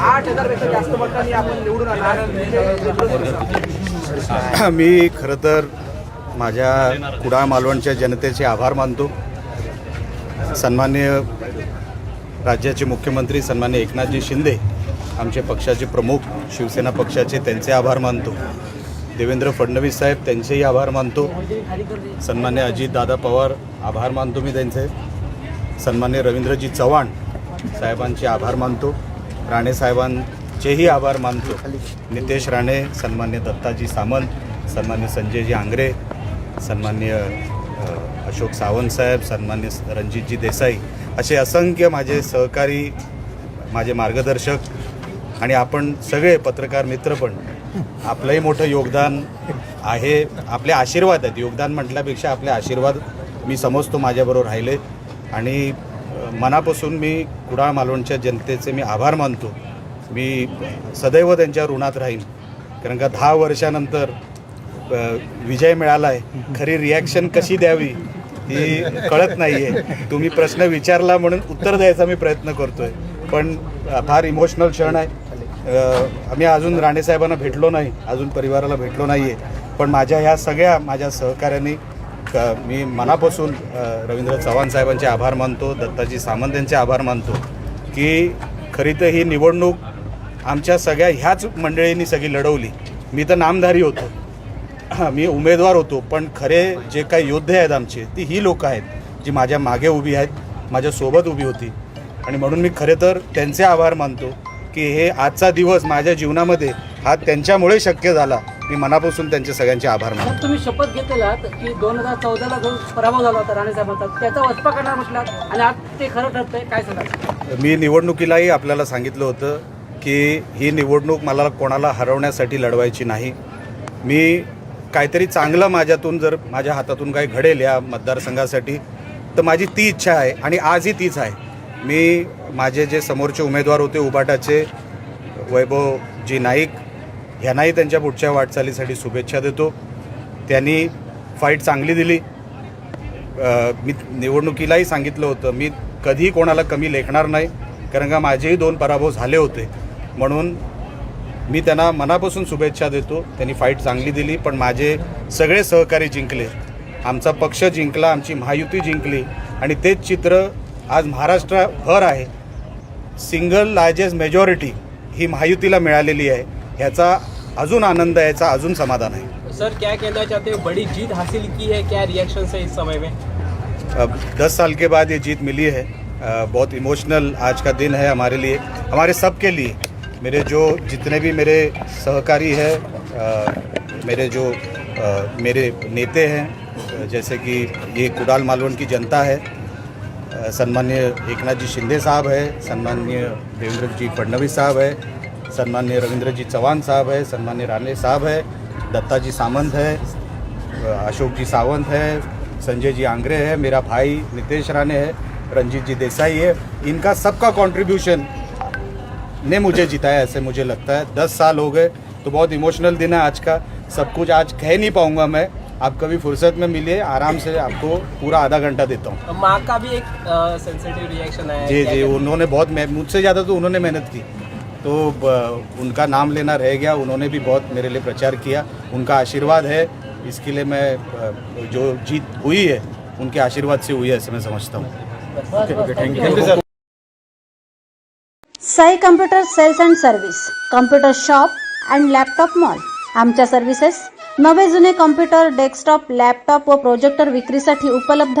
आठ हजारपेक्षा जास्त मतांनी आपण निवडून आला मी खरं तर माझ्या कुडाळ मालवणच्या जनतेचे आभार मानतो. सन्मान्य राज्याचे मुख्यमंत्री सन्मान्य एकनाथजी शिंदे आमचे पक्षाचे प्रमुख शिवसेना पक्षाचे त्यांचे आभार मानतो. देवेंद्र फडणवीस साहेब त्यांचेही आभार मानतो. सन्मान्य अजितदादा पवार आभार मानतो मी त्यांचे. सन्मान्य रवींद्रजी चव्हाण साहेबांचे आभार मानतो. राणे साहेबांचेही आभार मानतो. नितेश राणे सन्मान्य दत्ताजी सामंत सन्मान्य संजयजी आंग्रे सन्मान्य अशोक सावंत साहेब सन्मान्य रणजितजी देसाई असे असंख्य माझे सहकारी माझे मार्गदर्शक आणि आपण सगळे पत्रकार मित्र पण आपलंही मोठं योगदान आहे. आपले आशीर्वाद आहेत. योगदान म्हटल्यापेक्षा आपले आशीर्वाद मी समजतो माझ्याबरोबर राहिले. आणि मनापासून मी कुडाळ मालवणच्या जनतेचे मी आभार मानतो. मी सदैव त्यांच्या ऋणात राहीन. कारण का दहा वर्षानंतर विजय मिळाला आहे खरी रिॲक्शन कशी द्यावी ही कळत नाही आहे तुम्ही प्रश्न विचारला म्हणून उत्तर द्यायचा मी प्रयत्न करतो आहे पण फार इमोशनल क्षण आहे. आम्ही अजून राणेसाहेबांना भेटलो नाही. अजून परिवाराला भेटलो नाही आहे पण माझ्या ह्या सगळ्या माझ्या सहकाऱ्यांनी का मी मनापासून रवींद्र चव्हाण साहेबांचे आभार मानतो दत्ताजी सामंत यांचे आभार मानतो की खरी तर ही निवडणूक आमच्या सगळ्या ह्याच मंडळींनी सगळी लढवली. मी तर नामधारी होतो. हां मी उमेदवार होतो पण खरे जे काही योद्धे आहेत आमचे ती ही लोकं आहेत जी माझ्या मागे उभी आहेत माझ्यासोबत उभी होती. आणि म्हणून मी खरे तर त्यांचे आभार मानतो की हे आजचा दिवस माझ्या जीवनामध्ये हा त्यांच्यामुळे शक्य झाला. मी मनापासून त्यांचे सगळ्यांचे आभार मानतो. तुम्ही शपथ घेतलेलात की दोन हजार चौदाला जो पराभव झाला होता राणे साहेबांचा त्याचा वचपा करणार म्हटलात आणि आज ते खरं ठरतंय काय सांगाल? मी निवडणुकीलाही आपल्याला सांगितलं होतं की ही निवडणूक मला कोणाला हरवण्यासाठी लढवायची नाही. मी काहीतरी चांगलं माझ्यातून जर माझ्या हातातून काही घडेल या मतदारसंघासाठी तर माझी ती इच्छा आहे आणि आजही तीच आहे. मी माझे जे समोरचे उमेदवार होते उबाटाचे वैभवजी नाईक ह्यांनाही त्यांच्या पुढच्या वाटचालीसाठी शुभेच्छा देतो. त्यांनी फाईट चांगली दिली. मी निवडणुकीलाही सांगितलं होतं मी कधीही कोणाला कमी लेखणार नाही कारण का माझेही दोन पराभव झाले होते. म्हणून मी त्यांना मनापासून शुभेच्छा देतो. त्यांनी फाईट चांगली दिली पण माझे सगळे सहकारी जिंकले. आमचा पक्ष जिंकला आमची महायुती जिंकली आणि तेच चित्र आज महाराष्ट्रभर आहे. सिंगल लार्जेस्ट मेजॉरिटी ही महायुतीला मिळालेली आहे. ह्याचा अजून आनंद है याचा अजून समाधान है सर क्या कहना चाहते हो? बड़ी जीत हासिल की है क्या रिएक्शन है इस समय में? अब दस साल के बाद ये जीत मिली है। बहुत इमोशनल आज का दिन है हमारे लिए हमारे सब के लिए। मेरे जो जितने भी मेरे सहकारी हैं मेरे जो अ, मेरे नेते हैं जैसे कि ये कुडाल मालवण की जनता है सन्मान्य एकनाथ जी शिंदे साहब है सन्मान्य देवेंद्र जी फडणवीस साहब है सन्मान्य रविंद्र जी चौहान साहब है सन्मान्य राणे साहब है दत्ता जी सामंत है अशोक जी सावंत है संजय जी आंग्रे है मेरा भाई नितेश राणे है रंजीत जी देसाई है। इनका सबका कंट्रीब्यूशन ने मुझे जिताया ऐसे मुझे लगता है। दस साल हो गए तो बहुत इमोशनल दिन है आज का। सब कुछ आज कह नहीं पाऊँगा मैं। आप कभी फुर्सत में मिलिए आराम से आपको पूरा आधा घंटा देता हूँ। माँ का भी एक सेंसिटिव रिएक्शन है। जी जी उन्होंने बहुत मुझसे ज़्यादा तो उन्होंने मेहनत की। तो उनका नाम लेना रह गया। उन्होंने भी बहुत मेरे लिए प्रचार किया। उनका आशीर्वाद है। इसके लिए मैं जो जीत हुई है उनके आशीर्वाद से हुई है ऐसे मैं समझता हूँ। Thank you. Sai computer sales and service computer shop and laptop mall. आमच्या सर्व्हिसेस नवे जुने कम्प्युटर डेस्कटॉप लॅपटॉप व प्रोजेक्टर विक्रीसाठी उपलब्ध